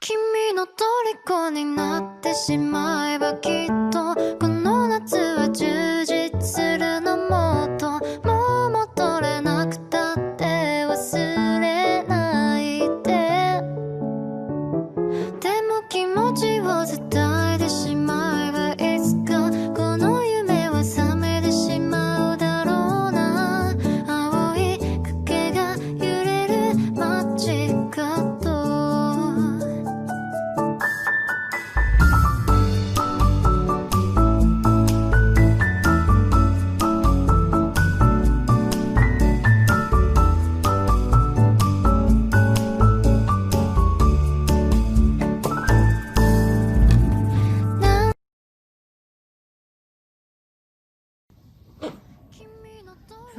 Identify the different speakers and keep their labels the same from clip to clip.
Speaker 1: 君の虜になってしまえばきっと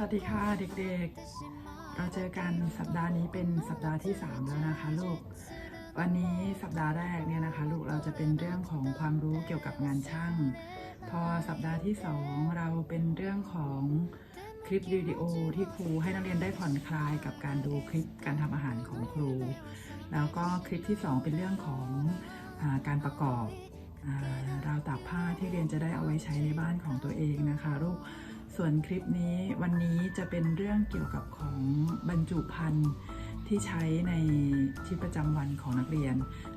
Speaker 2: วัสดีค่ะเด็กๆ เราเจอกันสัปดาห์นี้เป็นสัปดาห์ที่ 3 แล้วนะคะลูก วันนี้สัปดาห์แรกเนี่ยนะคะลูกเราจะเป็นเรื่องของความรู้เกี่ยวกับงานช่าง พอสัปดาห์ที่ 2 เราเป็นเรื่องของคลิปวิดีโอที่ครูให้นักเรียนได้ผ่อนคลายกับการดูคลิปการทำอาหารของครู แล้วก็คลิปที่ 2 เป็นเรื่องของอาการประกอบอาราวตากผ้าที่เรียนจะได้เอาไว้ใช้ในบ้านของตัวเองนะคะลูก ส่วนคลิปนี้วันนี้จะเป็นเรื่องเกี่ยวกับของบรรจุภัณฑ์ที่ใช้ในชีวิตประจำวันของนักเรียน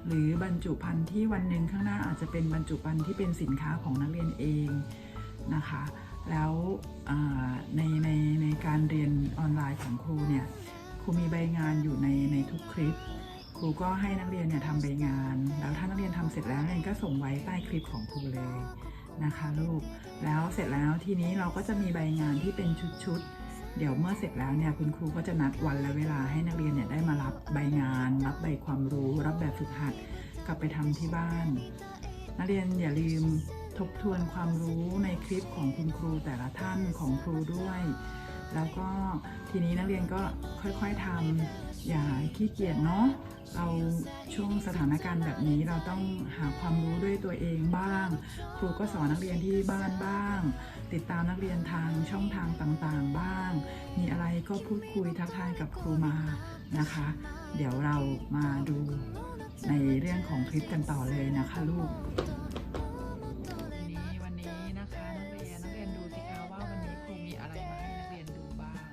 Speaker 2: หรือบรรจุภัณฑ์ที่วันหนึ่งข้างหน้าอาจจะเป็นบรรจุภัณฑ์ที่เป็นสินค้าของนักเรียนเองนะคะ แล้วในในในการเรียนออนไลน์ของครูเนี่ยครูมีใบงานอยู่ในในทุกคลิป ครูก็ให้นักเรียนเนี่ยทำใบงาน แล้วถ้านักเรียนทำเสร็จแล้วนักเรียนก็ส่งไว้ใต้คลิปของครูเลย นะคะลูก แล้วเสร็จแล้วทีนี้เราก็จะมีใบงานที่เป็นชุดๆ เดี๋ยวเมื่อเสร็จแล้วเนี่ยคุณครูก็จะนัดวันและเวลาให้นักเรียนเนี่ยได้มารับใบงาน รับใบความรู้ รับแบบฝึกหัด กลับไปทำที่บ้าน นักเรียนอย่าลืมทบทวนความรู้ในคลิปของคุณครูแต่ละท่านของครูด้วย แล้วก็ทีนี้นักเรียนก็ค่อยๆทำอย่าขี้เกียจเนาะ เราช่วงสถานการณ์แบบนี้เราต้องหาความรู้ด้วยตัวเองบ้าง ครูก็สอนนักเรียนที่บ้านบ้าง ติดตามนักเรียนทางช่องทางต่างๆบ้าง มีอะไรก็พูดคุยทักทายกับครูมานะคะ เดี๋ยวเรามาดูในเรื่องของคลิปกันต่อเลยนะคะลูกวันนี้วันนี้นะคะนักเรียนนักเรียนดูสิคะว่าวันนี้ครูมีอะไรมาให้นักเรียนดูบ้าง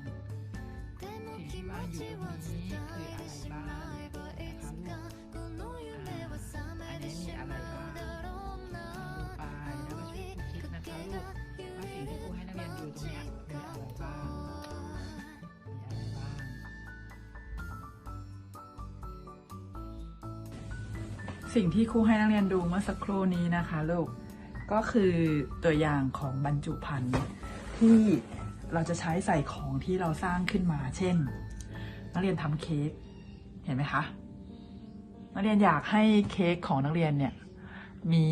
Speaker 2: สีบางอยู่ตรงนี้คืออะไรบ้าง สิ่งที่ครูให้นักเรียนดูตรงเนี้ยมีอะไรบ้างมีอะไรบ้างสิ่งที่ครูให้นักเรียนดูเมื่อสักครู่นี้นะคะลูกก็คือตัวอย่างของบรรจุภัณฑ์ที่เราจะใช้ใส่ของที่เราสร้างขึ้นมา เช่น นักเรียนทำเค้กเห็นไหมคะ นักเรียนอยากให้เค้กของนักเรียนเนี่ยมี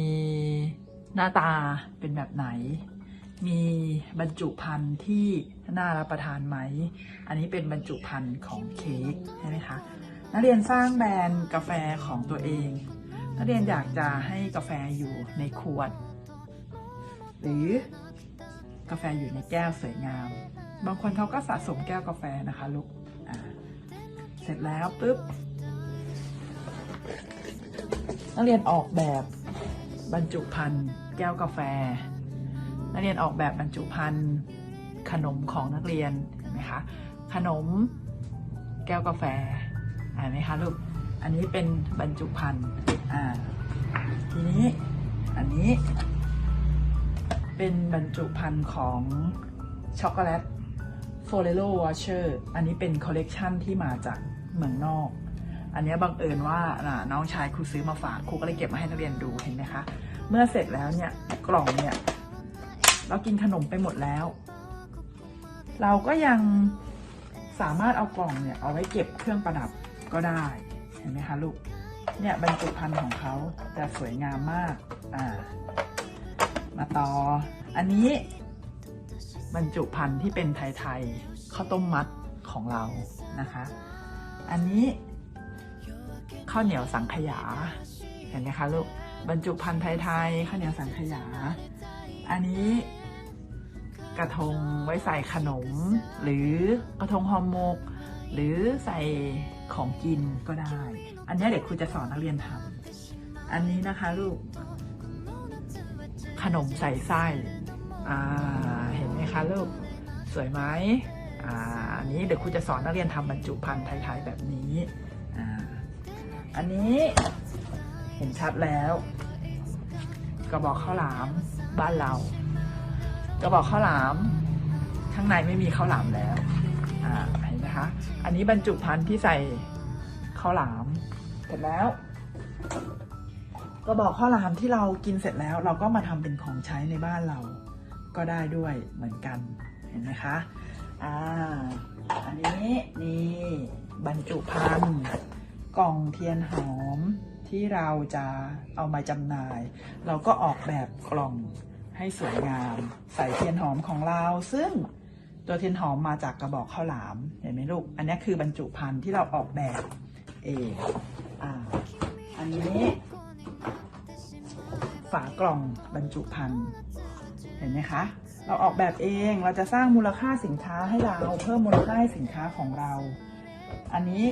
Speaker 2: หน้าตาเป็นแบบไหน มีบรรจุภัณฑ์ที่น่ารับประทานไหม อันนี้เป็นบรรจุภัณฑ์ของเค้กใช่ไหมคะนักเรียนสร้างแบรนด์กาแฟของตัวเอง นักเรียนอยากจะให้กาแฟอยู่ในขวด หรือกาแฟอยู่ในแก้วสวยงาม บางคนเขาก็สะสมแก้วกาแฟนะคะลูกเสร็จแล้วปุ๊บ นักเรียนออกแบบบรรจุภัณฑ์แก้วกาแฟ นักเรียนออกแบบบรรจุภัณฑ์ขนมของนักเรียนเห็นไหมคะขนมแก้วกาแฟเห็นไหมคะลูกอันนี้เป็นบรรจุภัณฑ์อ่าทีนี้อันนี้ เป็นบรรจุภัณฑ์ของช็อกโกแลต f o r e l o Watcher อันนี้เป็นคอลเลกชันที่มาจากเมืองนอก อันนี้บังเอิญว่าน้องชายครูซื้อมาฝากครูก็เลยเก็บมาให้นักเรียนดูเห็นไหมคะ เมื่อเสร็จแล้วเนี่ยกล่องเนี่ยเรากินขนมไปหมดแล้ว เราก็ยังสามารถเอากล่องเนี่ยเอาไว้เก็บเครื่องประดับก็ได้เห็นไหมคะลูกเนี่ยบรรจุภัณฑ์ของเขาจะสวยงามมากอ่ามาต่อ อันนี้บรรจุภัณฑ์ที่เป็นไทยๆข้าวต้มมัดของเรานะคะ อันนี้ ข้าวเหนียวสังขยา เห็นไหมคะลูกบรรจุภัณฑ์ไทยๆข้าวเหนียวสังขยา อันนี้กระทงไว้ใส่ขนม หรือกระทงห่อหมก หรือใส่ของกินก็ได้ อันนี้เด็กครูจะสอนนักเรียนทำอันนี้นะคะลูก ขนมใส่ไส้อ่าเห็นไหมคะลูกสวยไหมอ่าอันนี้เดี๋ยวครูจะสอนนักเรียนทำบรรจุภัณฑ์ไทยๆแบบนี้ อันนี้ เห็นชัดแล้ว กระบอกข้าวหลามบ้านเรา กระบอกข้าวหลามข้างในไม่มีข้าวหลามแล้วอ่าเห็นไหมคะ อันนี้บรรจุภัณฑ์ที่ใส่ข้าวหลามเสร็จแล้ว กระบอกข้าวหลามที่เรากินเสร็จแล้ว เราก็มาทำเป็นของใช้ในบ้านเรา ก็ได้ด้วยเหมือนกันเห็นไหมคะอ่าอันนี้นี่บรรจุภัณฑ์ กล่องเทียนหอมที่เราจะเอามาจำหน่าย เราก็ออกแบบกล่องให้สวยงาม ใส่เทียนหอมของเรา ซึ่งตัวเทียนหอมมาจากกระบอกข้าวหลามเห็นไหมลูก อันนี้คือบรรจุภัณฑ์ที่เราออกแบบเองอ่าอันนี้ ฝากล่องบรรจุภัณฑ์เห็นไหมคะ เราออกแบบเองเราจะสร้างมูลค่าสินค้าให้เรา เพิ่มมูลค่าให้สินค้าของเรา อันนี้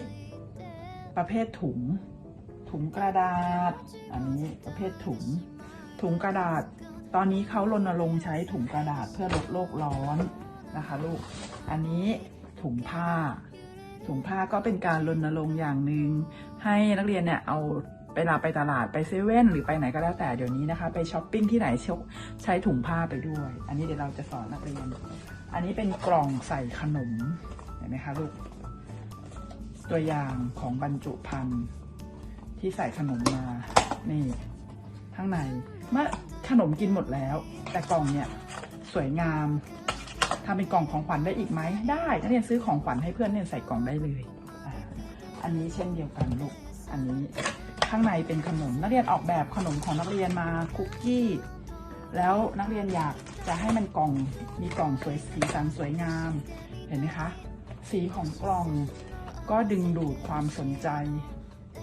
Speaker 2: ประเภทถุง ถุงกระดาษ อันนี้ประเภทถุง ถุงกระดาษ ตอนนี้เขารณรงค์ใช้ถุงกระดาษเพื่อลดโลกร้อนนะคะลูก อันนี้ถุงผ้า ถุงผ้าก็เป็นการรณรงค์อย่างหนึ่งให้นักเรียนเนี่ยเอาเวลาไปตลาดไปเซเว่นหรือไปไหนก็แล้วแต่เดี๋ยวนี้นะคะ ไปช้อปปิ้งที่ไหนชใช้ถุงผ้าไปด้วย อันนี้เดี๋ยวเราจะสอนนักเรียน อันนี้เป็นกล่องใส่ขนมเห็นไหมคะลูก ตัวอย่างของบรรจุภัณฑ์ที่ใส่ขนมมา นี่ข้างในเมื่อขนมกินหมดแล้ว แต่กล่องเนี่ยสวยงามทำเป็นกล่องของขวัญได้อีกไหมได้นักเรียนซื้อของขวัญให้เพื่อนเนี่ยใส่กล่องได้เลยอันนี้เช่นเดียวกันลูกอันนี้ข้างในเป็นขนมนักเรียนออกแบบขนมของนักเรียนมาคุกกี้แล้วนักเรียนอยากจะให้มันกล่องมีกล่องสวยสีสันสวยงาม เห็นไหมคะ สีของกล่อง ก็ดึงดูดความสนใจ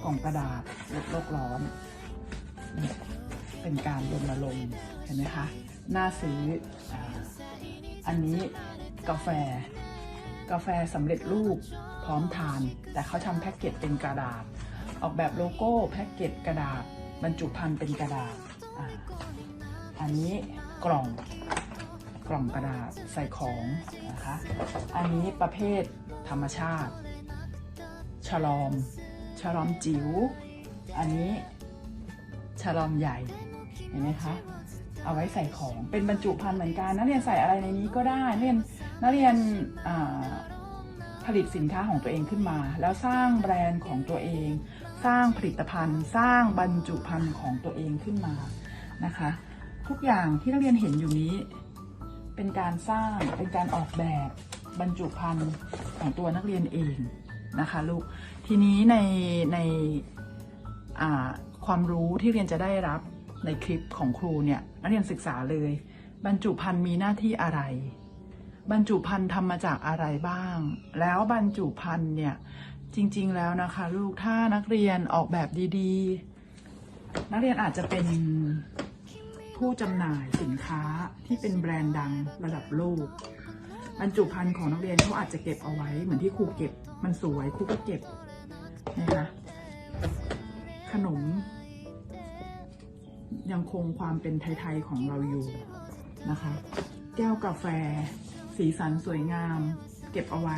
Speaker 2: กล่องกระดาษลดโลกร้อนเป็นการรณรงค์เห็นไหมคะน่าซื้ออันนี้กาแฟ กาแฟสำเร็จรูปพร้อมทาน แต่เขาทำแพ็กเกจเป็นกระดาษ ออกแบบโลโก้แพ็กเกจกระดาษ บรรจุภัณฑ์เป็นกระดาษออันนี้กล่องกล่องกระดาษใส่ของนะคะ อันนี้ประเภทธรรมชาติ ฉลอมฉลอมจิ๋ว อันนี้ฉลอมใหญ่ เห็นไหมคะ เอาไว้ใส่ของ เป็นบรรจุภัณฑ์เหมือนกัน นักเรียนใส่อะไรในนี้ก็ได้ นักเรียนนักเรียนผลิตสินค้าของตัวเองขึ้นมา แล้วสร้างแบรนด์ของตัวเอง สร้างผลิตภัณฑ์ สร้างบรรจุภัณฑ์ของตัวเองขึ้นมานะคะ ทุกอย่างที่นักเรียนเห็นอยู่นี้ เป็นการสร้าง เป็นการออกแบบบรรจุภัณฑ์ของตัวนักเรียนเอง นะคะลูก ทีนี้ในในความรู้ที่เรียนจะได้รับในคลิปของครูเนี่ยนักเรียนศึกษาเลย บรรจุภัณฑ์มีหน้าที่อะไร บรรจุภัณฑ์ทำมาจากอะไรบ้าง แล้วบรรจุภัณฑ์เนี่ยจริง ๆ แล้วนะคะ ลูกถ้านักเรียนออกแบบดีๆ นักเรียนอาจจะเป็นผู้จำหน่ายสินค้าที่เป็นแบรนด์ดังระดับโลก บรรจุภัณฑ์ของนักเรียนเขาอาจจะเก็บเอาไว้เหมือนที่ครูเก็บ มันสวยครูก็เก็บนะคะขนม ยังคงความเป็นไทย ๆ ของเราอยู่นะคะ แก้วกาแฟ สีสันสวยงาม เก็บเอาไว้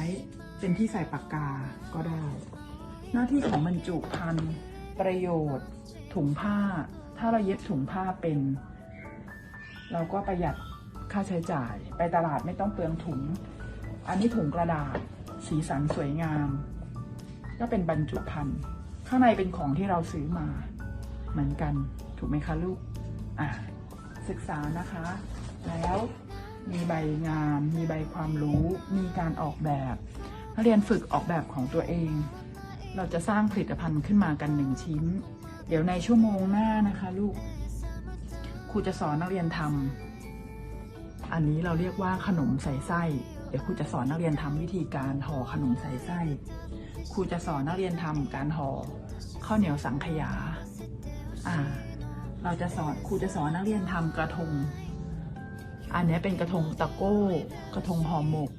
Speaker 2: เป็นที่ใส่ปากกาก็ได้ หน้าที่ของบรรจุภัณฑ์ประโยชน์ ถุงผ้า ถ้าเราเย็บถุงผ้าเป็น เราก็ประหยัด ค่าใช้จ่าย ไปตลาดไม่ต้องเปลืองถุง อันนี้ถุงกระดาษ สีสันสวยงาม ก็เป็นบรรจุภัณฑ์ ข้างในเป็นของที่เราซื้อมา เหมือนกัน ถูกไหมคะลูก อะ ศึกษานะคะ แล้วมีใบงาน มีใบความรู้ มีการออกแบบนักเรียนฝึกออกแบบของตัวเอง เราจะสร้างผลิตภัณฑ์ขึ้นมากันหนึ่งชิ้น เดี๋ยวในชั่วโมงหน้านะคะ ลูก ครูจะสอนนักเรียนทำ อันนี้เราเรียกว่าขนมใส่ไส้ เดี๋ยวครูจะสอนนักเรียนทำวิธีการห่อขนมใส่ไส้ ครูจะสอนนักเรียนทำการห่อข้าวเหนียวสังขยา อ่า เราจะสอนครูจะสอนนักเรียนทำกระทง อันนี้เป็นกระทงตะโก้ กระทงห่อหมก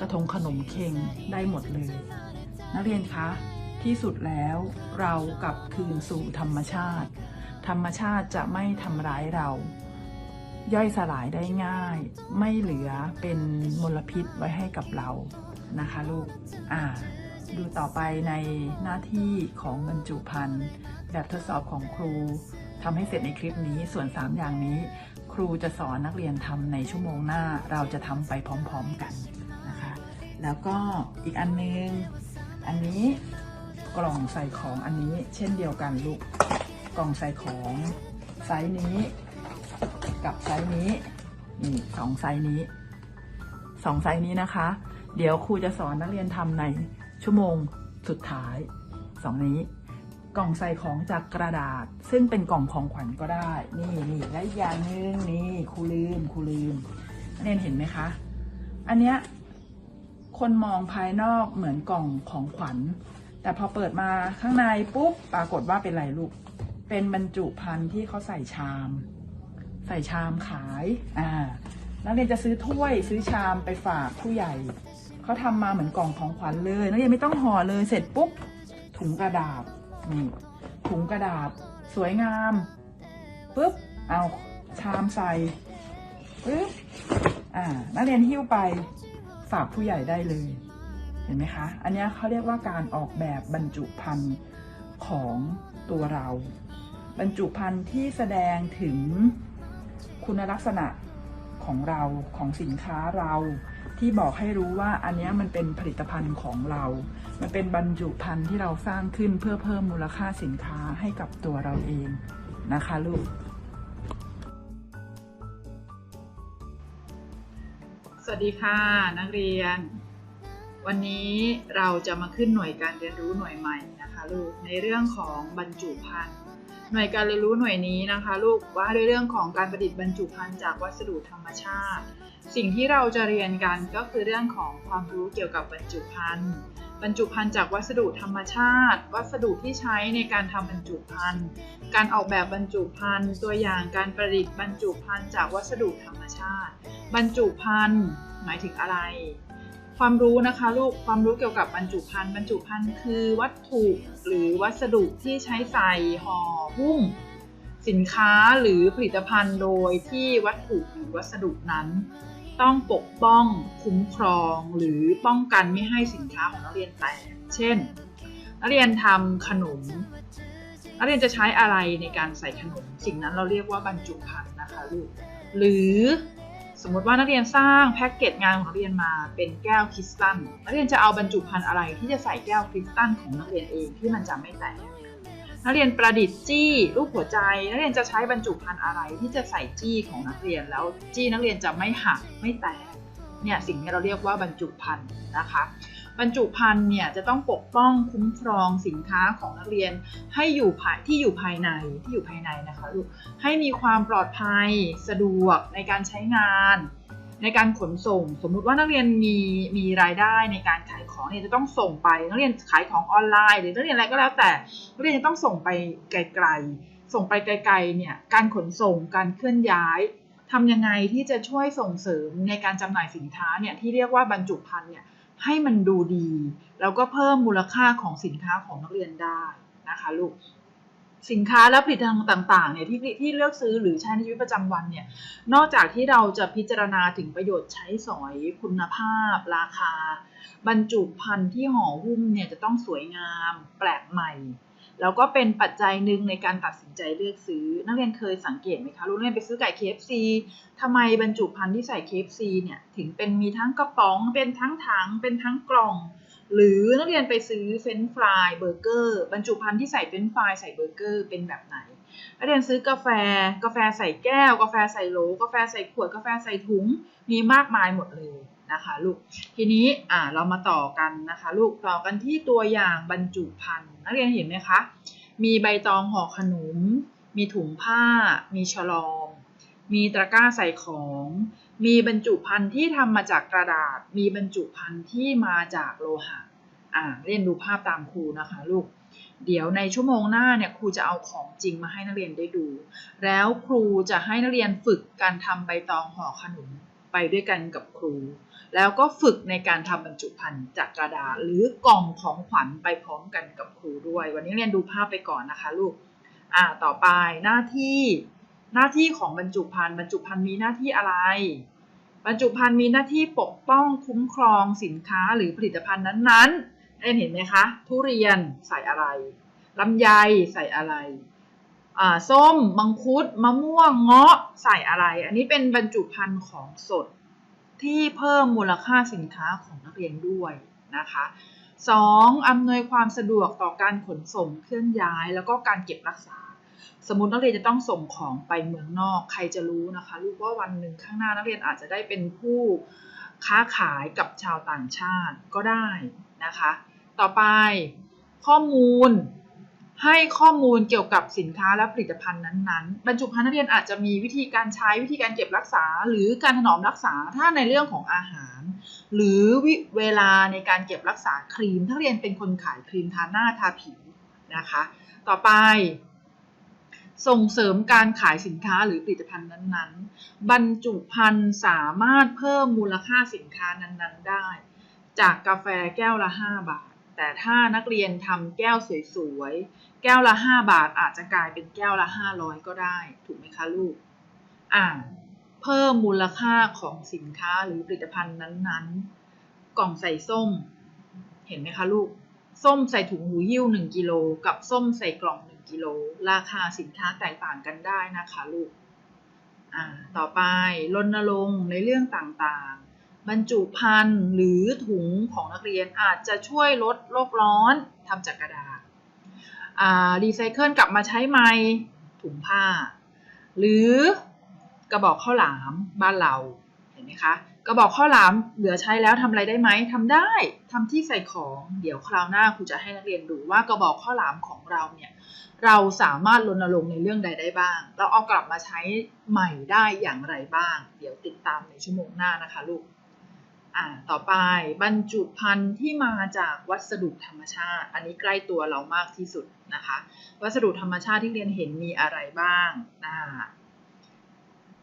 Speaker 2: กระทงขนมเค็งได้หมดเลย
Speaker 3: นักเรียนคะที่สุดแล้วเรากลับคืนสู่ธรรมชาติ ธรรมชาติจะไม่ทำร้ายเรา ย่อยสลายได้ง่าย ไม่เหลือเป็นมลพิษไว้ให้กับเรานะคะลูกอ่าดูต่อไปในหน้าที่ของบรรจุภัณฑ์แบบทดสอบของครูทำให้เสร็จในคลิปนี้ส่วน 3 อย่างนี้ ครูจะสอนนักเรียนทำในชั่วโมงหน้าเราจะทำไปพร้อมๆกันนะคะ แล้วก็อีกอันนึง อันนี้กล่องใส่ของอันนี้เช่นเดียวกันลูกกล่องใส่ของไซส์นี้ กับไซส์นี้นี่สองไซส์นี้สองไซส์นี้นะคะ เดี๋ยวครูจะสอนนักเรียนทำในชั่วโมงสุดท้ายสองนี้ กล่องใส่ของจากกระดาษ ซึ่งเป็นกล่องของขวัญก็ได้ นี่นี่และอีกอย่างหนึงนี่ครูลืมครูลืมเรียนเห็นไหมคะ อันเนี้ยคนมองภายนอกเหมือนกล่องของขวัญ แต่พอเปิดมาข้างในปุ๊บปรากฏว่าเป็นอะไรลูก เป็นบรรจุภัณฑ์ที่เขาใส่ชาม ใส่ชามขายอ่านักเรียนจะซื้อถ้วยซื้อชามไปฝากผู้ใหญ่เขาทำมาเหมือนกล่องของขวัญเลยนักเรียนไม่ต้องห่อเลยเสร็จปุ๊บถุงกระดาษนี่ถุงกระดาษสวยงามปุ๊บเอาชามใส่ปุ๊บอ่านักเรียนหิ้วไปฝากผู้ใหญ่ได้เลยเห็นไหมคะ อันนี้เขาเรียกว่าการออกแบบบรรจุภัณฑ์ของตัวเรา บรรจุภัณฑ์ที่แสดงถึง คุณลักษณะของเราของสินค้าเรา ที่บอกให้รู้ว่าอันนี้มันเป็นผลิตภัณฑ์ของเรา มันเป็นบรรจุภัณฑ์ที่เราสร้างขึ้นเพื่อเพิ่มมูลค่าสินค้าให้กับตัวเราเองนะคะลูก สวัสดีค่ะนักเรียน วันนี้เราจะมาขึ้นหน่วยการเรียนรู้หน่วยใหม่นะคะลูกในเรื่องของบรรจุภัณฑ์ หน่วยการเรียนรู้หน่วยนี้นะคะ ลูกว่าด้วยเรื่องของการประดิษฐ์บรรจุภัณฑ์จากวัสดุธรรมชาติ สิ่งที่เราจะเรียนกันก็คือเรื่องของความรู้เกี่ยวกับบรรจุภัณฑ์บรรจุภัณฑ์จากวัสดุธรรมชาติ วัสดุที่ใช้ในการทำบรรจุภัณฑ์ การออกแบบบรรจุภัณฑ์ ตัวอย่างการประดิษฐ์บรรจุภัณฑ์จากวัสดุธรรมชาติ บรรจุภัณฑ์หมายถึงอะไร ความรู้นะคะลูกความรู้เกี่ยวกับบรรจุภัณฑ์บรรจุภัณฑ์คือวัตถุหรือวัสดุที่ใช้ใส่ห่อหุ้มสินค้าหรือผลิตภัณฑ์โดยที่วัตถุหรือวัสดุนั้น ต้องปกป้องคุ้มครองหรือป้องกันไม่ให้สินค้าของนักเรียนแตกเช่น นักเรียนทำขนมนักเรียนจะใช้อะไรในการใส่ขนมสิ่งนั้นเราเรียกว่าบรรจุภัณฑ์นะคะลูกหรือ สมมติว่านักเรียนสร้างแพ็กเกจงานของนักเรียนมาเป็นแก้วคริสตัลนักเรียนจะเอาบรรจุภัณฑ์อะไรที่จะใส่แก้วคริสตัลของนักเรียนเองที่มันจะไม่แตกนักเรียนประดิษฐ์จี้รูปหัวใจ นักเรียนจะใช้บรรจุภัณฑ์อะไรที่จะใส่จี้ของนักเรียนแล้วจี้นักเรียนจะไม่หักไม่แตกเนี่ยสิ่งนี้เราเรียกว่าบรรจุภัณฑ์นะคะ บรรจุภัณฑ์เนี่ยจะต้องปกป้องคุ้มครองสินค้าของนักเรียน ให้อยู่ภายที่อยู่ภายในที่อยู่ภายในนะคะลูกให้มีความปลอดภัยสะดวกในการใช้งาน ในการขนส่ง สมมุติว่านักเรียนมีมีรายได้ในการขายของเนี่ยจะต้องส่งไปนักเรียนขายของออนไลน์หรือนักเรียนอะไรก็แล้วแต่นักเรียนจะต้องส่งไปไกลๆ ส่งไปไกลๆเนี่ยการขนส่งการเคลื่อนย้ายทำยังไงที่จะช่วยส่งเสริมในการจำหน่ายสินค้าเนี่ยที่เรียกว่าบรรจุภัณฑ์เนี่ย ให้มันดูดี แล้วก็เพิ่มมูลค่าของสินค้าของนักเรียนได้นะคะลูกสินค้าและผลิตภัณฑ์ต่างๆเนี่ยที่ที่เลือกซื้อหรือใช้ในชีวิตประจำวันเนี่ยนอกจากที่เราจะพิจารณาถึงประโยชน์ใช้สอยคุณภาพ ราคา บรรจุภัณฑ์ที่ห่อหุ้มเนี่ยจะต้องสวยงาม แปลกใหม่ แล้วก็เป็นปัจจัยหนึ่งในการตัดสินใจเลือกซื้อ นักเรียนเคยสังเกตไหมคะ รู้นักเรียนไปซื้อไก่ KFC ทำไมบรรจุภัณฑ์ที่ใส่ KFC เนี่ยถึงเป็นมีทั้งกระป๋อง เป็นทั้งถัง เป็นทั้งกล่อง หรือนักเรียนไปซื้อเฟรนฟรายเบอร์เกอร์บรรจุภัณฑ์ที่ใส่เฟรนฟรายใส่เบอร์เกอร์เป็นแบบไหนนักเรียนซื้อกาแฟ กาแฟใส่แก้ว กาแฟใส่โหล กาแฟใส่ขวด กาแฟใส่ถุง มีมากมายหมดเลย นะคะลูก ทีนี้อ่าเรามาต่อกันนะคะลูกต่อกันที่ตัวอย่างบรรจุภัณฑ์นักเรียนเห็นไหมคะ มีใบตองห่อขนม มีถุงผ้า มีฉลอมมีตะกร้าใส่ของ มีบรรจุภัณฑ์ที่ทำมาจากกระดาษ มีบรรจุภัณฑ์ที่มาจากโลหะอ่าเรียนดูภาพตามครูนะคะลูกเดี๋ยวในชั่วโมงหน้าเนี่ยครูจะเอาของจริงมาให้นักเรียนได้ดู แล้วครูจะให้นักเรียนฝึกการทำใบตองห่อขนม ไปด้วยกันกับครู แล้วก็ฝึกในการทำบรรจุภัณฑ์จากกระดาษหรือกล่องของขวัญไปพร้อมกันกับครูด้วย วันนี้เรียนดูภาพไปก่อนนะคะลูกอ่าต่อไปหน้าที่หน้าที่ของบรรจุภัณฑ์บรรจุภัณฑ์มีหน้าที่อะไร บรรจุภัณฑ์มีหน้าที่ปกป้องคุ้มครองสินค้าหรือผลิตภัณฑ์นั้นๆเอ็นเห็นไหมคะ ทุเรียนใส่อะไรลำไยใส่อะไร ส้ม มังคุด มะม่วง เงาะ ใส่อะไร อันนี้เป็นบรรจุภัณฑ์ของสดที่เพิ่มมูลค่าสินค้าของนักเรียนด้วยนะคะสองอำนวยความสะดวกต่อการขนส่งเคลื่อนย้าย แล้วก็การเก็บรักษา สมมตินักเรียนจะต้องส่งของไปเมืองนอก ใครจะรู้นะคะลูกว่าวันหนึ่งข้างหน้านักเรียนอาจจะได้เป็นผู้ค้าขายกับชาวต่างชาติก็ได้นะคะ ต่อไปข้อมูล ให้ข้อมูลเกี่ยวกับสินค้าและผลิตภัณฑ์นั้นๆ บรรจุภัณฑ์นักเรียนอาจจะมีวิธีการใช้วิธีการเก็บรักษา หรือการถนอมรักษาถ้าในเรื่องของอาหาร หรือเวลาในการเก็บรักษาครีมถ้าเรียนเป็นคนขายครีมทาหน้าทาผิวนะคะ ต่อไป ส่งเสริมการขายสินค้าหรือผลิตภัณฑ์นั้นๆ บรรจุภัณฑ์สามารถเพิ่มมูลค่าสินค้านั้นๆ ได้ จากกาแฟแก้วละ 5 บาท แต่ถ้านักเรียนทำแก้วสวยๆ แก้วละ 5 บาทอาจจะกลายเป็นแก้วละ 500 ก็ได้ ถูกไหมคะลูก อ่า เพิ่มมูลค่าของสินค้าหรือผลิตภัณฑ์นั้นๆ กล่องใส่ส้ม เห็นไหมคะลูก ส้มใส่ถุงหูหิ้ว 1 กิโล กับส้มใส่กล่อง 1 กิโล ราคาสินค้าแตกต่างกันได้นะคะลูก อ่า ต่อไปรณรงค์ในเรื่องต่างๆ บรรจุภัณฑ์หรือถุงของนักเรียนอาจจะช่วยลดโลกร้อนทำจากกระดาษอ่ารีไซเคิลกลับมาใช้ใหม่ถุงผ้า หรือกระบอกข้าวหลามบ้านเราเห็นไหมคะกระบอกข้าวหลามเหลือใช้แล้วทำอะไรได้ไหมทำได้ทำที่ใส่ของเดี๋ยวคราวหน้าครูจะให้นักเรียนดูว่ากระบอกข้าวหลามของเราเนี่ยเราสามารถรณรงค์ในเรื่องใดได้บ้าง เราเอากลับมาใช้ใหม่ได้อย่างไรบ้าง เดี๋ยวติดตามในชั่วโมงหน้านะคะลูก อ่าต่อไปบรรจุภัณฑ์ที่มาจากวัสดุธรรมชาติ อันนี้ใกล้ตัวเรามากที่สุดนะคะ วัสดุธรรมชาติที่เรียนเห็นมีอะไรบ้างอ่า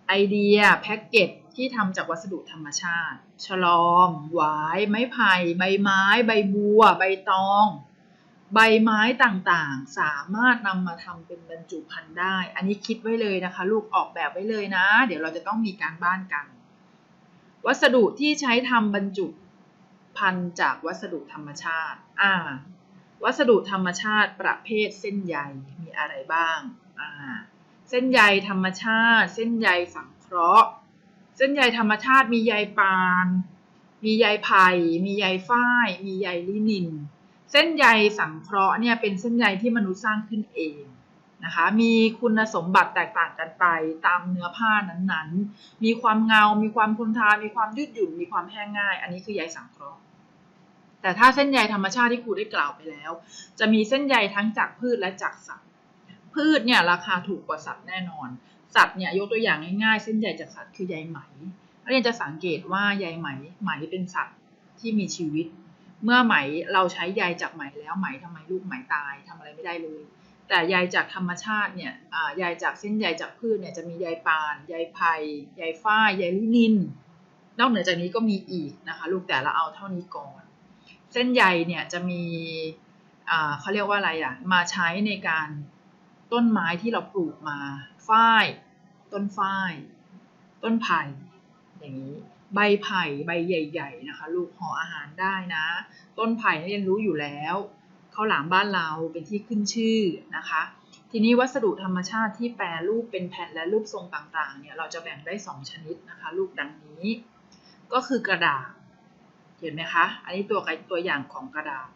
Speaker 3: ไอเดียแพ็กเกจที่ทำจากวัสดุธรรมชาติฉลอม หวาย ไม้ไผ่ ใบไม้ ใบบัว ใบตอง ใบไม้ต่างๆ สามารถนำมาทำเป็นบรรจุภัณฑ์ได้ อันนี้คิดไว้เลยนะคะ ลูกออกแบบไว้เลยนะ เดี๋ยวเราจะต้องมีการบ้านกัน วัสดุที่ใช้ทำบรรจุภัณฑ์จากวัสดุธรรมชาติ อ่า วัสดุธรรมชาติประเภทเส้นใยมีอะไรบ้าง อ่า เส้นใยธรรมชาติ เส้นใยสังเคราะห์ เส้นใยธรรมชาติมีใยปาน มีใยไผ่ มีใยฝ้าย มีใยลินิน เส้นใยสังเคราะห์เนี่ยเป็นเส้นใยที่มนุษย์สร้างขึ้นเอง นะคะ มีคุณสมบัติแตกต่างกันไปตามเนื้อผ้านั้นๆ มีความเงา มีความทนทาน มีความยืดหยุ่น มีความแห้งง่าย อันนี้คือใยสังเคราะห์ แต่ถ้าเส้นใยธรรมชาติที่ครูได้กล่าวไปแล้ว จะมีเส้นใยทั้งจากพืชและจากสัตว์ พืชเนี่ยราคาถูกกว่าสัตว์แน่นอน สัตว์เนี่ยยกตัวอย่างง่ายๆ เส้นใยจากสัตว์คือใยไหมเรียนจะสังเกตว่าใยไหมไหมเป็นสัตว์ที่มีชีวิต เมื่อไหมเราใช้ใยจากไหมแล้วไหมทำไมลูกไหมตายทำอะไรไม่ได้เลย แต่ใยจากธรรมชาติเนี่ยอ่าใยจากเส้นใยจากพืชเนี่ยจะมีใยปานใยไผ่ใยฝ้ายใยลินิน นอกเหนือจากนี้ก็มีอีกนะคะลูกแต่เราเอาเท่านี้ก่อน เส้นใยเนี่ยจะมีอ่าเขาเรียกว่าอะไรอะมาใช้ในการต้นไม้ที่เราปลูกมาฝ้ายต้นฝ้ายต้นไผ่อย่างนี้ใบไผ่ใบใหญ่ ๆ นะคะ ลูกห่ออาหารได้นะ ต้นไผ่เรียนรู้อยู่แล้ว ข้าวหลามบ้านเราเป็นที่ขึ้นชื่อนะคะ ทีนี้วัสดุธรรมชาติที่แปรรูปเป็นแผ่นและรูปทรงต่างๆเนี่ยเราจะแบ่งได้ 2 ชนิดนะคะลูกดังนี้ ก็คือกระดาษเห็นไหมคะอันนี้ตัวตัวอย่างของกระดาษ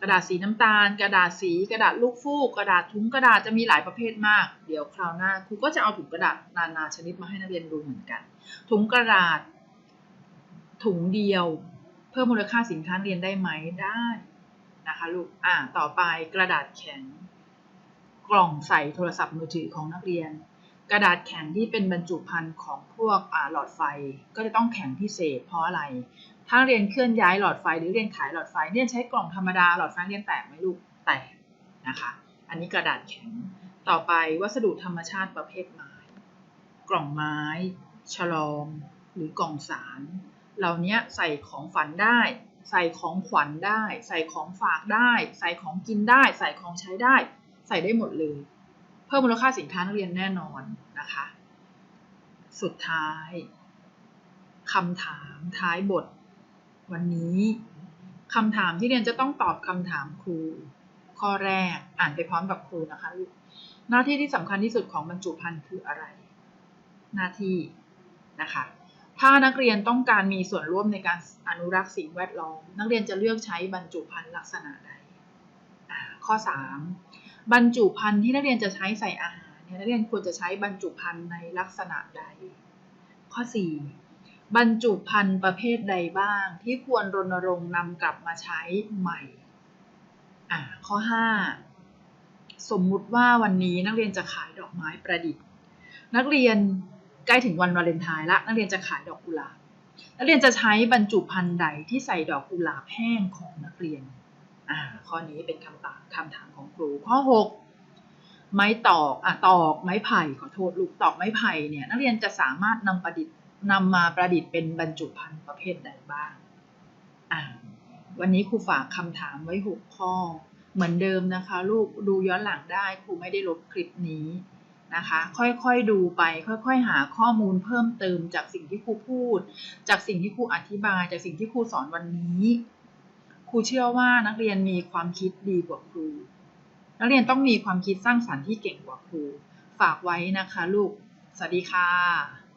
Speaker 3: กระดาษสีน้ำตาล กระดาษสีกระดาษลูกฟูกกระดาษถุงกระดาษจะมีหลายประเภทมาก เดี๋ยวคราวหน้าครูก็จะเอาถุงกระดาษนานาชนิดมาให้นักเรียนดูเหมือนกัน ถุงกระดาษ ถุงเดียว เพิ่มมูลค่าสินค้าเรียนได้ไหมได้ นะคะลูก อ่า ต่อไปกระดาษแข็ง กล่องใส่โทรศัพท์มือถือของนักเรียน กระดาษแข็งที่เป็นบรรจุภัณฑ์ของพวกอ่าหลอดไฟ ก็จะต้องแข็งพิเศษเพราะอะไร ถ้าเรียนเคลื่อนย้ายหลอดไฟหรือเรียนขายหลอดไฟเรียนใช้กล่องธรรมดาหลอดไฟเรียนแตกไหมลูก แตกนะคะ อันนี้กระดาษแข็ง ต่อไปวัสดุธรรมชาติประเภทไม้ กล่องไม้ ฉลอม หรือกล่องสาร เหล่านี้ใส่ของฝันได้ ใส่ของขวัญได้ ใส่ของฝากได้ ใส่ของกินได้ ใส่ของใช้ได้ ใส่ได้หมดเลย เพิ่มมูลค่าสินค้านักเรียนแน่นอนนะคะ สุดท้ายคำถามท้ายบท วันนี้คำถามที่เรียนจะต้องตอบคำถามครู ข้อแรกอ่านไปพร้อมกับครูนะคะลูกหน้าที่ที่สำคัญที่สุดของบรรจุภัณฑ์คืออะไร หน้าที่นะคะ ถ้านักเรียนต้องการมีส่วนร่วมในการอนุรักษ์สิ่งแวดล้อม นักเรียนจะเลือกใช้บรรจุภัณฑ์ลักษณะใดข้อ 3 บรรจุภัณฑ์ที่นักเรียนจะใช้ใส่อาหารเนี่ยนักเรียนควรจะใช้บรรจุภัณฑ์ในลักษณะใด ข้อ 4 บรรจุภัณฑ์ประเภทใดบ้าง ที่ควรรณรงค์นำกลับมาใช้ใหม่อ่าข้อ 5 สมมุติว่าวันนี้นักเรียนจะขายดอกไม้ประดิษฐ์ นักเรียน ใกล้ถึงวันวาเลนไทน์ละนักเรียนจะขายดอกกุหลาบนักเรียนจะใช้บรรจุภัณฑ์ใดที่ใส่ดอกกุหลาบแห้งของนักเรียนอ่าข้อนี้เป็นคำตอบคำถามของครูข้อ 6 ไม้ตอกอะตอกไม้ไผ่ขอโทษลูกตอกไม้ไผ่เนี่ยนักเรียนจะสามารถนำประดิษฐ์นำมาประดิษฐ์เป็นบรรจุภัณฑ์ประเภทใดบ้างอ่าวันนี้ครูฝากคำถามไว้ 6 ข้อ เหมือนเดิมนะคะ ลูกดูย้อนหลังได้ครูไม่ได้ลบคลิปนี้ นะคะ ค่อยๆดูไป ค่อยๆ หาข้อมูลเพิ่มเติมจากสิ่งที่ครูพูด จากสิ่งที่ครูอธิบาย จากสิ่งที่ครูสอนวันนี้ครูเชื่อว่านักเรียนมีความคิดดีกว่าครู นักเรียนต้องมีความคิดสร้างสรรค์ที่เก่งกว่าครู ฝากไว้นะคะลูก สวัสดีค่ะ